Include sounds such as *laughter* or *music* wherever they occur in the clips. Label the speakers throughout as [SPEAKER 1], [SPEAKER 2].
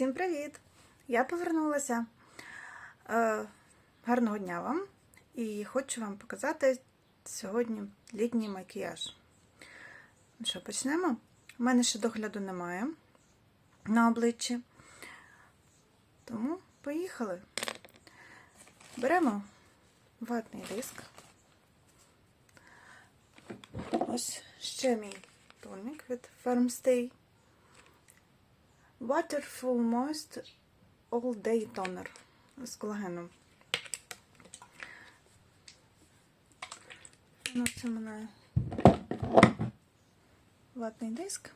[SPEAKER 1] Всім привіт! Я повернулася. Е, гарного дня вам! І хочу вам показати сьогодні літній макіяж. Ну Що, почнемо? У мене ще догляду немає на обличчі. Тому поїхали. Беремо ватний диск. Ось ще мій тонік від Firmstay. Waterful Moist All Day Toner з колагеном. Носимо на ватний диск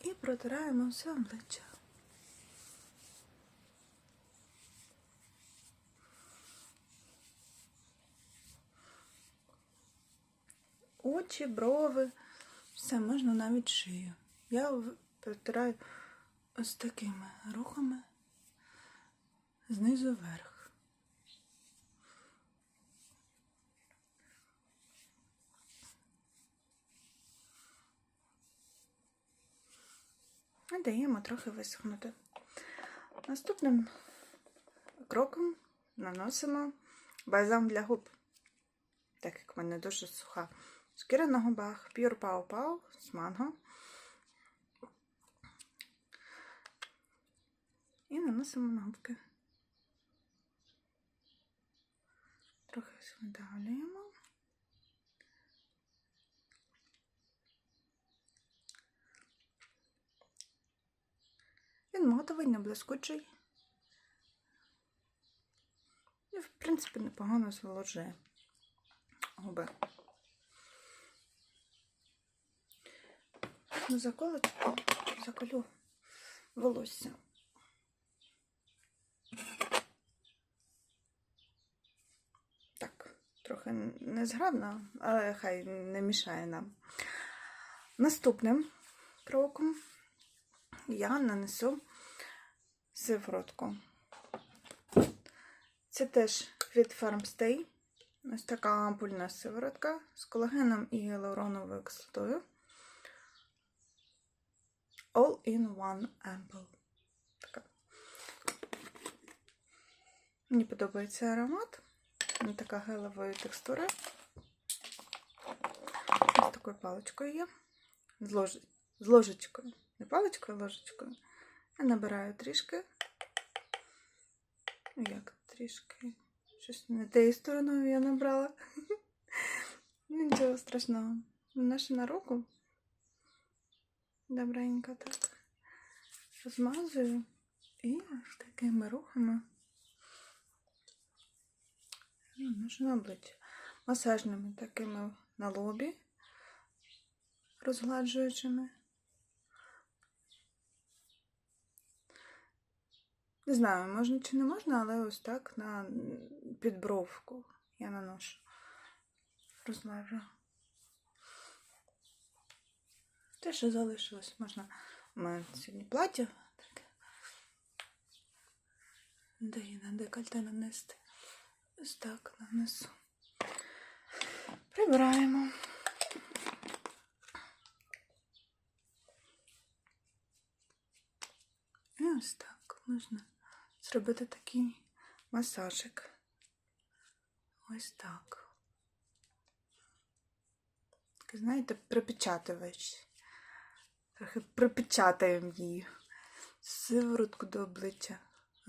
[SPEAKER 1] і протираємо все обличчя. Очі, брови, все можна навіть шию. Я в- протираю ось такими рухами знизу вверх. І даємо трохи висохнути. Наступним кроком наносимо бальзам для губ, так як в мене дуже суха шкіра на губах, Pau з манго. І наносимо на. Трохи видавлюємо. Він матовий, не блискучий. І, в принципі, непогано зволожує губи. Ну, заколю, заколю волосся. Так, трохи незграбно, але хай не мішає нам. Наступним кроком я нанесу сиворотку. Це теж від Farmstay. Ось така ампульна сиворотка з колагеном і гіалуроновою кислотою. All in one ampoule. Така. Мені подобається аромат. Вона така гелевої текстури. Ось такою паличкою є. З, лож... з ложечкою. Не паличкою, а ложечкою. Я набираю трішки. Ну, Як трішки? Щось не тією стороною я набрала. *laughs* Нічого страшного. Наша на руку. Добренько так. Розмазую. І ось такими рухами. Наношу на обличчя. Масажними такими на лобі, розгладжуючими. Не знаю, можна чи не можна, але ось так на підбровку я наношу. Розглажу. Те, що залишилось, можна. У мене сьогодні плаття таке. Де її на декольте нанести. Ось так нанесу. Прибираємо. І ось так можна зробити такий масажик. Ось так. Такий, знаєте, припечатувач. Трохи припечатаємо її. Сиворотку до обличчя.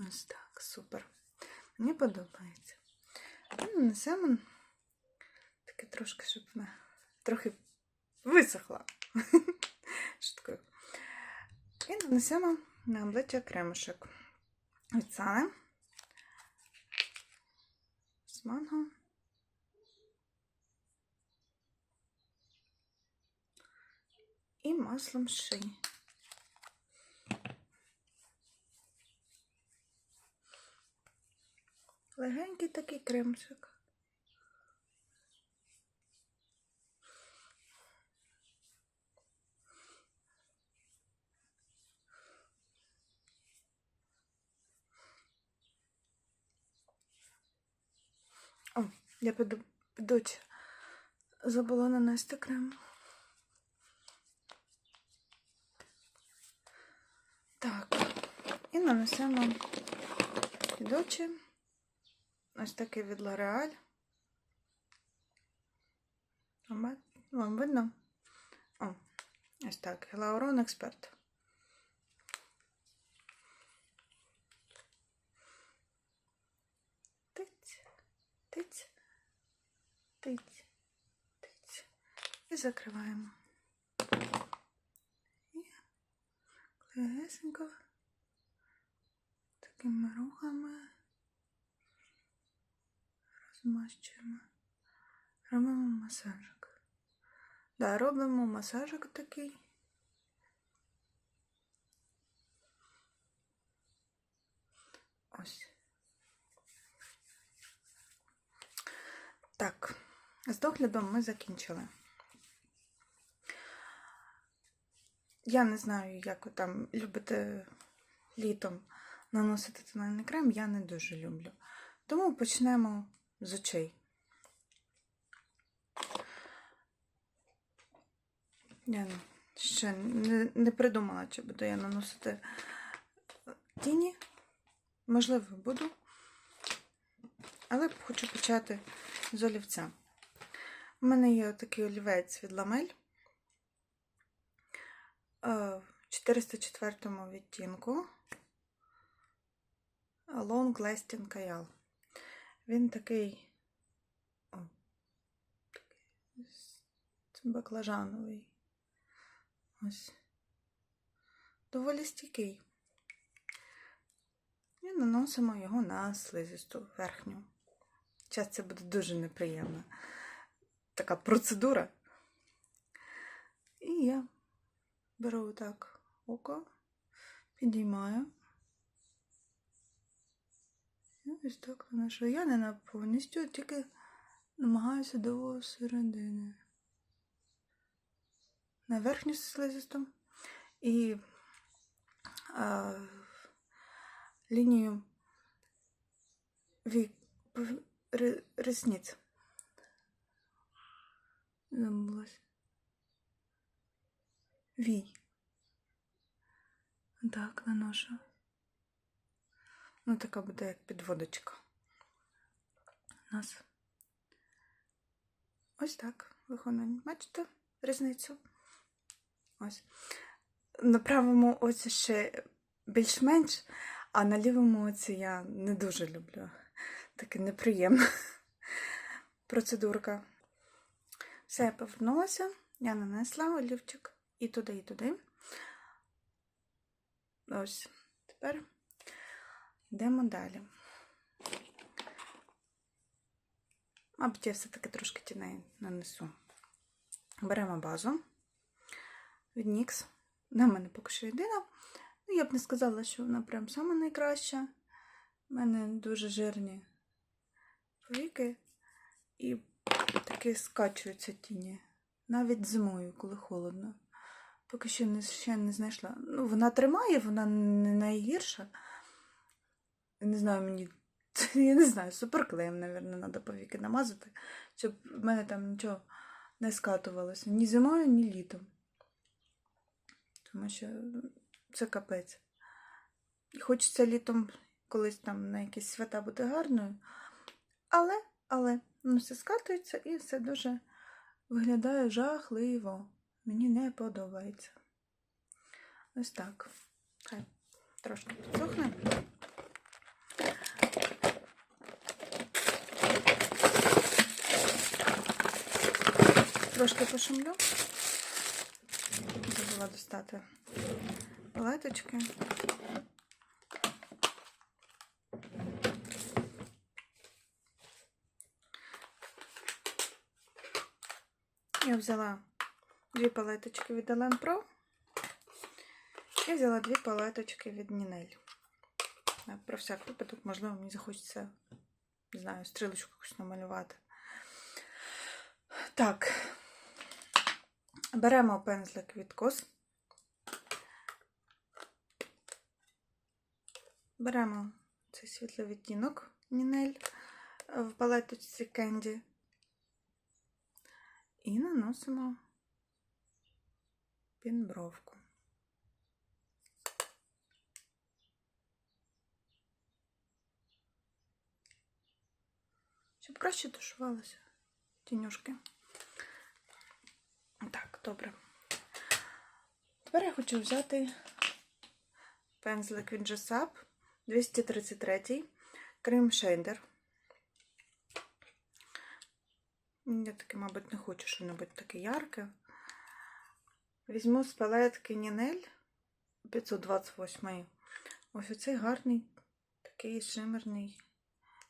[SPEAKER 1] Ось так, супер. Мені подобається. І нанесемо таке трошки, щоб вона трохи висохла. *laughs* Шуткую. І нанесемо на обличчя кремушек. Від Сани. З манго. І маслом шиї. Легенький такий кремчик. О, я піду, підуть. Забула нанести крем. Так. І нанесемо під. Ось такий від L'Oreal. Вам видно? О, ось так. Гелаурон Експерт. Тиць, тиць, тиць, тиць. І закриваємо. І легесенько такими рухами розмащуємо. Робимо масажик. Да, робимо масажик такий. Ось. Так, з доглядом ми закінчили. Я не знаю, як ви там любите літом наносити тональний крем, я не дуже люблю. Тому почнемо з очей. Я ще не, не придумала, чи буду я наносити тіні. Можливо, буду. Але хочу почати з олівця. У мене є такий олівець від ламель е, в 404 відтінку Long Lasting Kayal. Він такий, о, баклажановий. Ось. Доволі стійкий. І наносимо його на слизисту верхню. Зараз це буде дуже неприємна така процедура. І я беру так око, підіймаю. І ось так наношу. Я не на повністю, тільки намагаюся до середини. На верхню слизисту. І а, лінію вік, ресниць. Забулась. Вій. Так, наношу. Ну, така буде як підводочка. У нас. Ось так виходить. Бачите різницю? Ось. На правому оці ще більш-менш, а на лівому оці я не дуже люблю. Таке неприємна процедурка. Все, я повернулася, я нанесла олівчик і туди, і туди. Ось, тепер йдемо далі. Мабуть, я все-таки трошки тіней нанесу. Беремо базу від NYX. На мене поки що єдина. Ну, я б не сказала, що вона прям сама найкраща. У мене дуже жирні повіки і таки скачуються тіні. Навіть зимою, коли холодно. Поки що не, ще не знайшла. Ну, вона тримає, вона не найгірша. Не знаю, мені. *laughs* Я не знаю, суперклеєм, мабуть, треба повіки намазати, щоб в мене там нічого не скатувалося. Ні зимою, ні літом. Тому що це капець. Хочеться літом колись там на якісь свята бути гарною. Але, але, ну все скатується і все дуже виглядає жахливо. Мені не подобається. Ось так. Хай трошки підсохне. Трошки пошумлю. Забула достати палеточки. Я взяла дві палеточки від Elen Pro. Я взяла дві палеточки від Нінель. Про всяк випадок, можливо, мені захочеться, не знаю, стрілочку якусь намалювати. Так, беремо пензлик від кос. Беремо цей світлий відтінок Нінель в палеточці Кенді. І наносимо під щоб краще тушувалося тінюшки. Так, добре. Тепер я хочу взяти пензлик від Jessap 233 Крем Шейдер. Я таки, мабуть, не хочу щось таке ярке. Візьму з палетки Нінель 528. Ось оцей гарний такий шимерний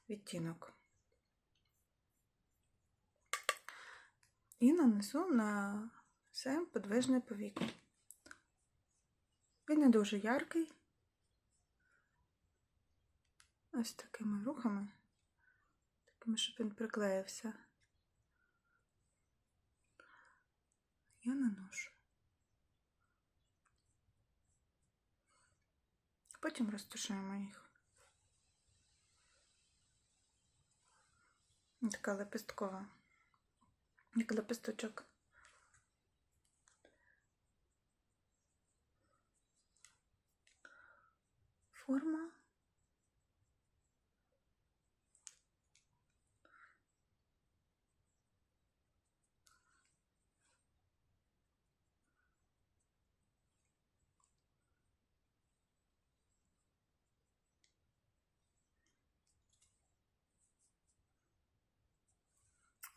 [SPEAKER 1] відтінок. І нанесу на все подвижне повіко. Він не дуже яркий. Ось такими рухами, такими, щоб він приклеївся. Я наношу. Потім розташуємо їх. Така лепесткова, як лепесточок. Форма.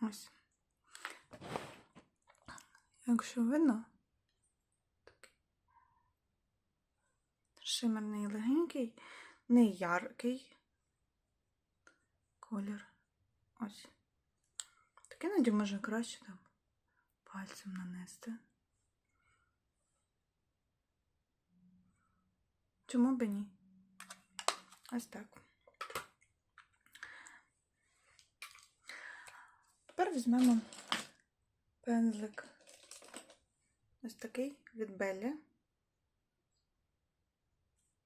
[SPEAKER 1] Ось. Якщо видно, такий шимерний легенький, не яркий колір. Ось. Так іноді може краще там пальцем нанести. Чому б ні? Ось так. Тепер візьмемо пензлик ось такий від Беллі.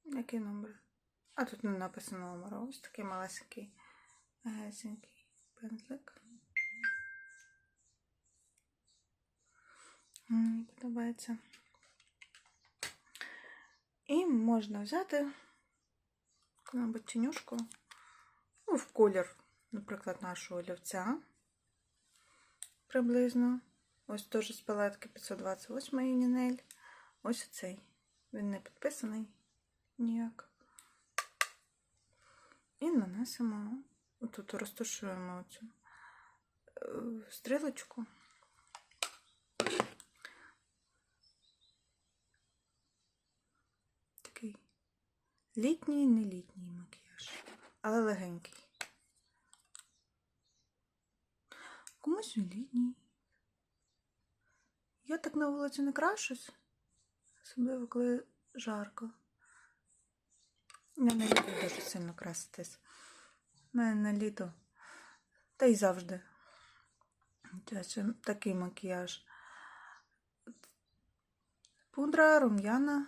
[SPEAKER 1] Який номер? А тут не написано номер. Ось такий малесенький гесенький пензлик. Мені подобається. І можна взяти, мабуть, тінюшку ну, в колір, наприклад, нашого олівця приблизно. Ось теж з палетки 528 Нінель. Ось цей. Він не підписаний ніяк. І нанесемо, тут розташуємо цю стрілочку. Такий літній, не літній макіяж, але легенький. Комусь він літній. Я так на вулиці не крашусь, особливо коли жарко. Я не люблю дуже сильно краситись. У мене на літо. Та й завжди. Це такий макіяж. Пудра, рум'яна,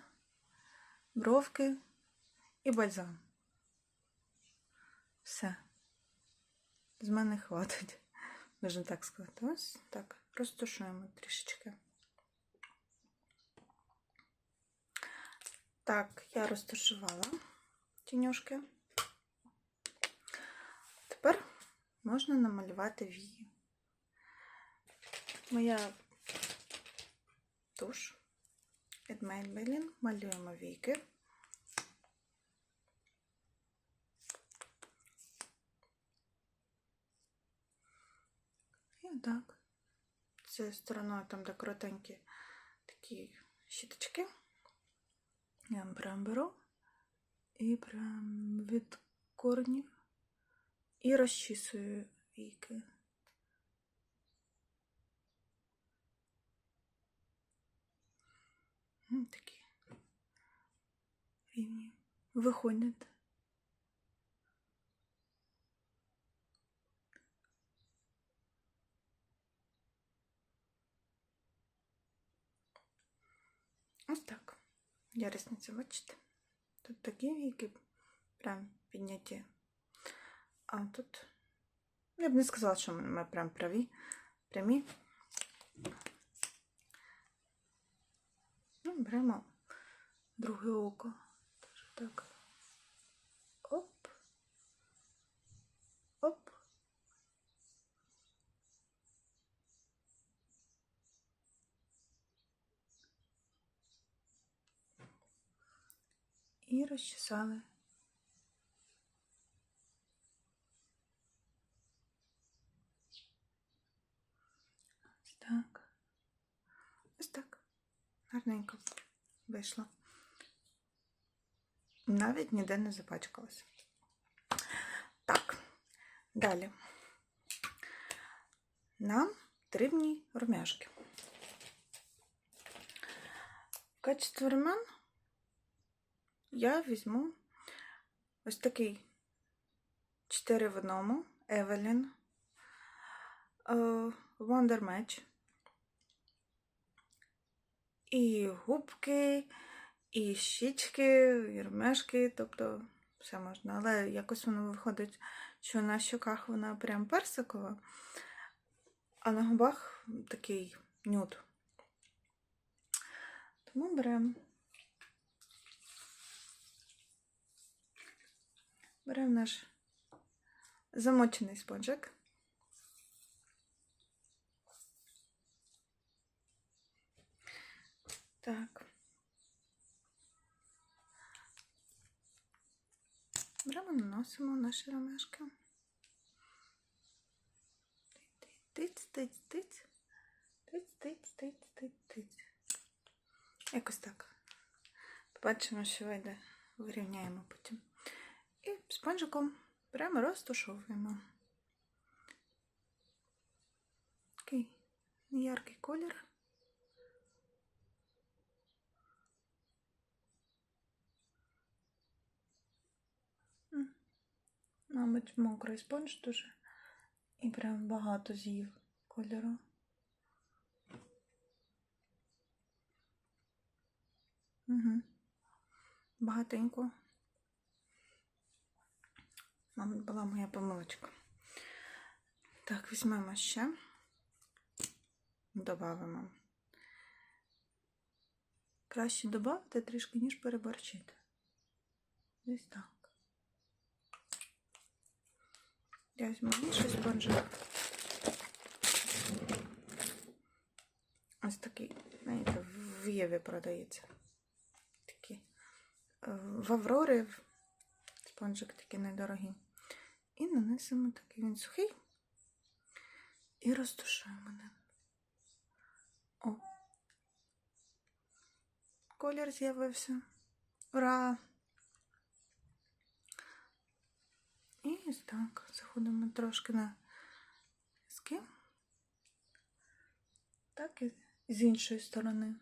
[SPEAKER 1] бровки і бальзам. Все. З мене хватить. *laughs* Можна так сказати. Ось так. Розташуємо трішечки. Так, я розташувала тінюшки. Тепер можна намалювати вії. Моя туш від Maybelline. Малюємо війки. І так. Цією стороною там, де коротенькі такі щіточки. Я прям беру і прям від корнів і розчісую віки. Такі рівні виходять. Ось так. Я різницю, бачите? Тут такі віки прям підняті. А тут, я б не сказала, що ми прям праві, прямі. Ну, беремо друге око. Теж так. Оп. Оп. І розчесали. Ось так. Ось так. Гарненько вийшло. Навіть ніде не запачкалася. Так, далі. Нам потрібні румяшки. В качестві румян я візьму ось такий 4 в одному Evelyn е, Wonder Match. І губки, і щічки, і ромешки, тобто все можна. Але якось воно виходить, що на щоках вона прям персикова, а на губах такий нюд. Тому беремо. Беремо наш замочений спонжик. Так. Беремо, наносимо наші ромашки. Тиць, тиць, тиць. Тиць, тиць, тиць, тиць, тиць. Якось так. Побачимо, що вийде. Вирівняємо потім. І спонжиком прямо розтушовуємо. Такий яркий колір. Мабуть, мокрий спонж дуже. І прям багато з'їв кольору. Угу. Багатенько. Мабуть, була моя помилочка. Так, візьмемо ще. Добавимо. Краще додати трішки, ніж переборчити. Десь так. Я візьму інший спонжик. Ось такий, знаєте, в Єві продається. Такий. Е, В Аврорі спонжик такий недорогий. І нанесемо такий він сухий. І розтушуємо ним. О. Колір з'явився. Ура! І так. Заходимо трошки на візки. Так і з іншої сторони.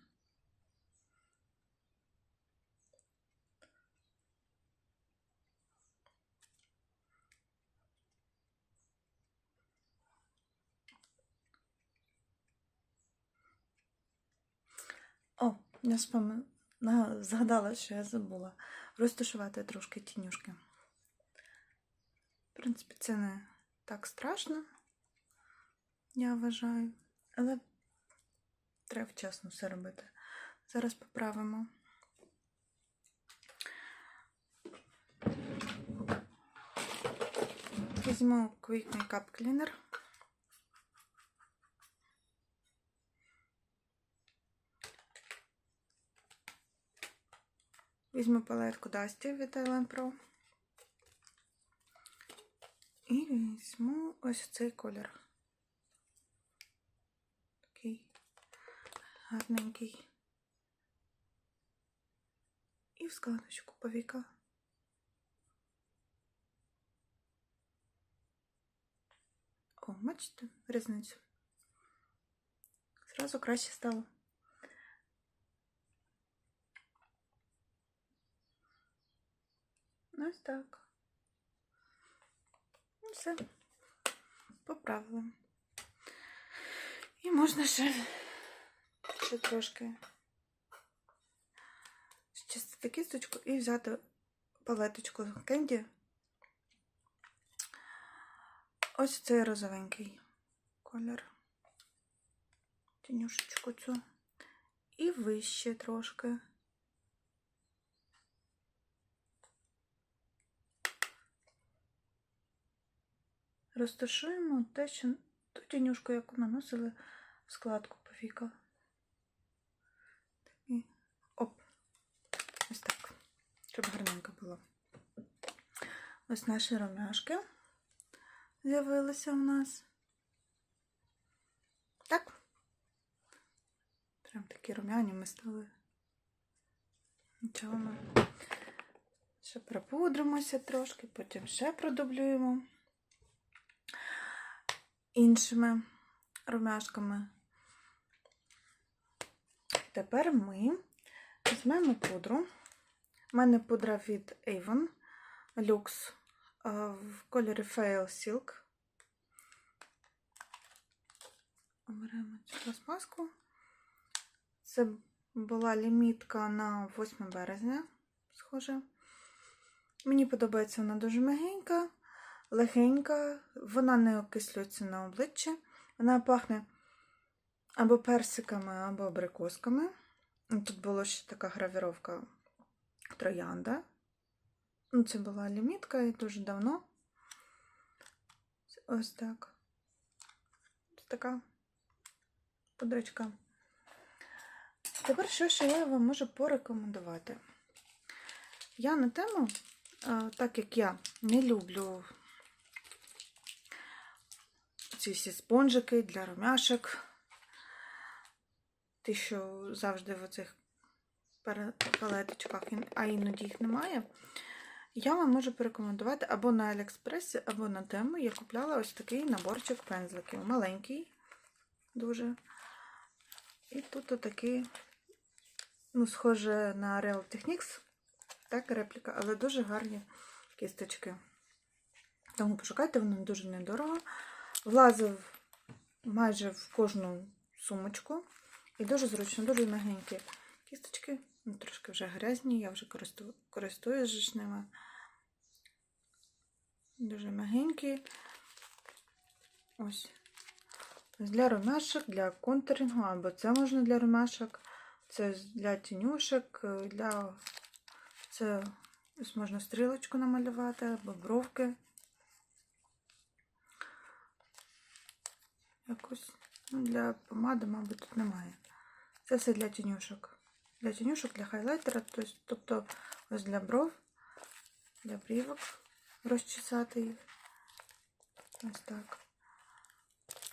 [SPEAKER 1] О, я спомин... згадала, що я забула розташувати трошки тінюшки. В принципі, це не так страшно, я вважаю, але треба вчасно все робити. Зараз поправимо. Візьму Quick Makeup Cleaner. Візьму палетку Dusty від Island Pro. І візьму ось цей колір. Такий гарненький. І в складочку повіка. О, бачите різницю. Зразу краще стало. Ось так. Ну, Все. Поправили. І можна ще, ще трошки зчистити кісточку і взяти палеточку кенді. Ось цей розовенький колір. Тінюшечку цю. І вище трошки. Розташуємо те, що ту тінюшку, яку наносили в складку повіка. І оп. Ось так. щоб гарненько було. Ось наші ромяшки з'явилися у нас. Так. Прям такі румяні ми стали. Нічого ми ще пропудримося трошки, потім ще продублюємо іншими румяшками. Тепер ми візьмемо пудру. У мене пудра від Avon Lux в кольорі Fail Silk. Беремо цю пластмаску. Це була лімітка на 8 березня, схоже. Мені подобається вона дуже мягенька, легенька, вона не окислюється на обличчі. Вона пахне або персиками, або абрикосками. Тут була ще така гравіровка троянда. Ну, Це була лімітка і дуже давно. Ось так. Ось така пудрочка. Тепер що ще я вам можу порекомендувати? Я на тему, так як я не люблю ці всі спонжики для румяшок, ті, що завжди в оцих палеточках, а іноді їх немає. Я вам можу порекомендувати або на Аліекспресі, або на тему. Я купляла ось такий наборчик пензликів. Маленький, дуже. І тут отакий, ну, схоже на Real Techniques, так, репліка, але дуже гарні кісточки. Тому пошукайте, воно дуже недорого. Влазив майже в кожну сумочку. І дуже зручно, дуже мягенькі кісточки. Ну, трошки вже грязні, я вже користу... користуюсь ними. Дуже мягенькі. Ось. Для румяшок, для контурингу, або це можна для румяшок, це для тінюшок, для це можна стрілочку намалювати, або бровки. Якось ну, для помади, мабуть, тут немає. Це все для тінюшок. Для тінюшок, для хайлайтера, тобто ось для бров, для брівок розчесати їх. Ось так.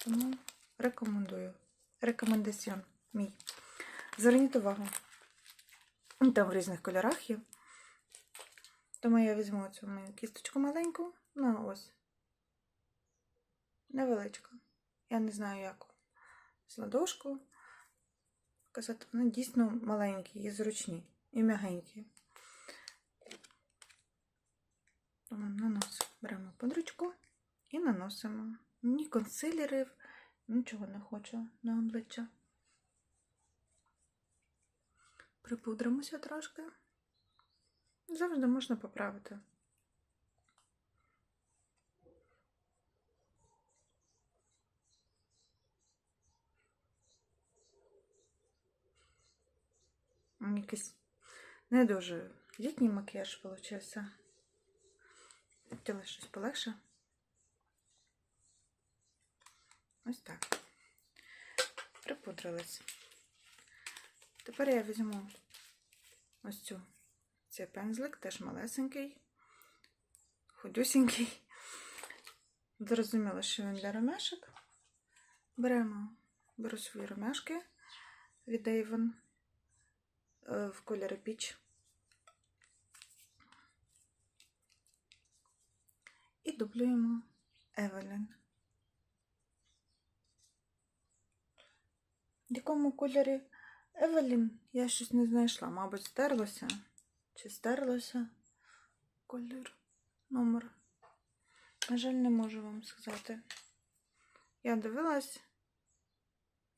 [SPEAKER 1] Тому рекомендую. Рекомендаціон мій. Зверніть увагу. Там в різних кольорах є. Тому я візьму цю мою кісточку маленьку. Ну, ось. Невеличка. Я не знаю, як з ладошку. Казати, вони дійсно маленькі і зручні, і м'ягенькі. Тому наносимо. Беремо подручку і наносимо. Ні консилерів, нічого не хочу на обличчя. Припудримося трошки. Завжди можна поправити. Якийсь не дуже літній макіяж получився. Хотіла щось полегше. Ось так. Припудрилась. Тепер я візьму ось цю цей пензлик, теж малесенький, худюсенький. Зрозуміло, що він для ромашок. Беремо, беру свої ромашки від Avon в кольорі піч. І дублюємо Евелін. В якому кольорі Евелін я щось не знайшла, мабуть, стерлося. Чи стерлося колір, номер? На жаль, не можу вам сказати. Я дивилась,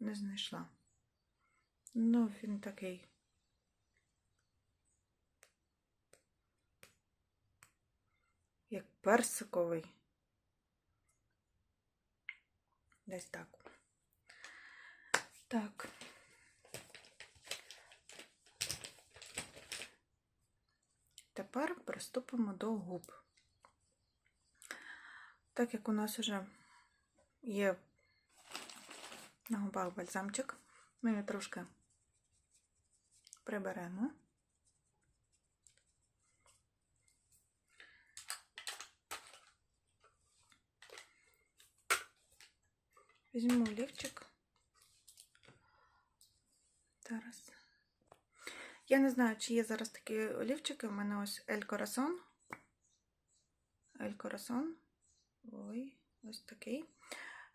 [SPEAKER 1] не знайшла. Ну, він такий. Як персиковий. Десь так. Так. Тепер приступимо до губ. Так як у нас вже є на губах бальзамчик, ми його трошки приберемо. Візьму олівчик. Зараз. Я не знаю, чи є зараз такі олівчики. У мене ось Ель Corazon. Ель Corazon. Ой, ось такий.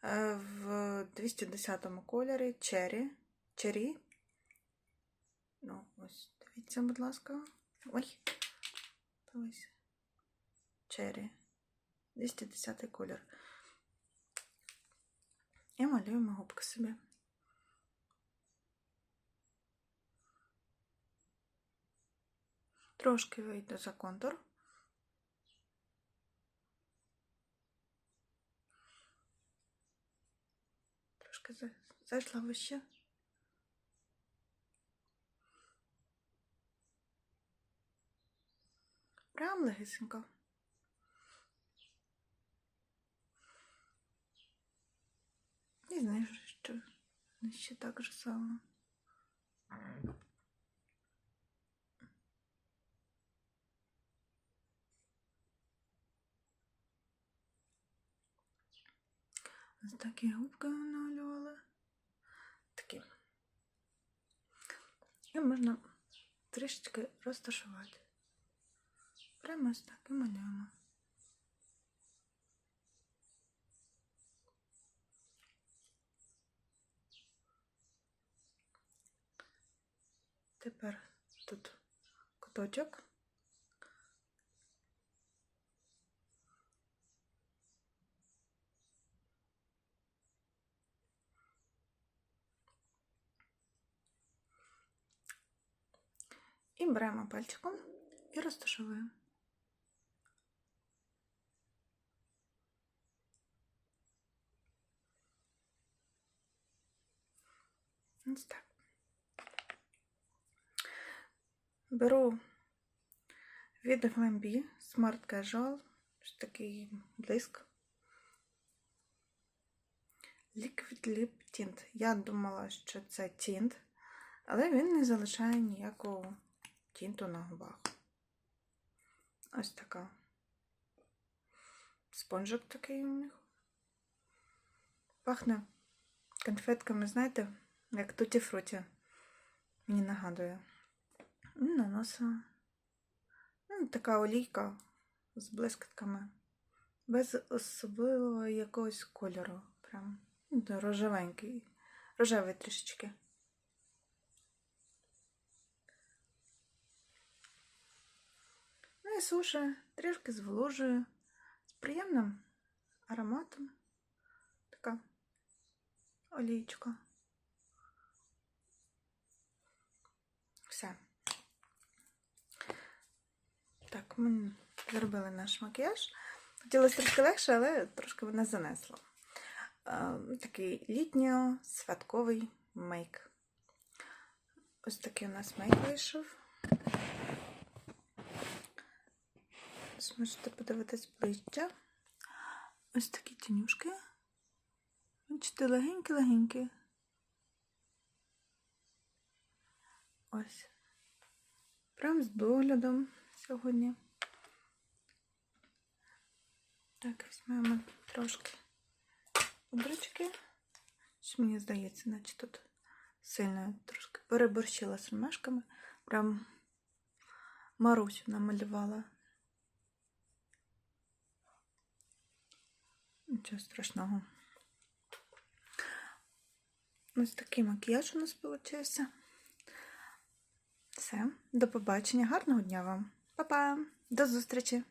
[SPEAKER 1] Е, В 210 кольорі Cherry. Cherry. Ну, ось, дивіться, будь ласка. Ой. Ось. Cherry. 210 колір. І малюємо губки собі. Трошки вийду за контур. Трошки зайшла вище. Прям легесенько. І знаєш, що ще так же само. Ось такі губки намалювала. Такі. І можна трішечки розташувати. Прямо ось так і малюємо. Тепер тут куточок. І беремо пальчиком і розташовуємо. Ось так. Беру від FMB Smart Casual, ось такий блиск. Liquid Lip Tint. Я думала, що це тінт, але він не залишає ніякого тінту на губах. Ось така. Спонжик такий у них. Пахне конфетками, знаєте, як туті фруті. Мені нагадує. Наносила. Ну, така олійка з блискітками. Без особливого якогось кольору. Прям ну, рожевенький. Рожевий трішечки. Ну і суше, трішки зволожує. З приємним ароматом. Така олійчка. Все. Так, ми зробили наш макіяж. Хотілося трішки легше, але трошки мене занесло. Такий літньо-святковий мейк. Ось такий у нас мейк вийшов. Ось можете подивитись ближче. Ось такі тінюшки. Бачите, легенькі-легенькі. Ось. Прям з доглядом сьогодні. Так, візьмемо трошки пудрочки. Що мені здається, наче тут сильно трошки переборщила з ромашками. Прям Марусю намалювала. Нічого страшного. Ось такий макіяж у нас вийшов. Все, до побачення, гарного дня вам. Па-па! До зустрічі!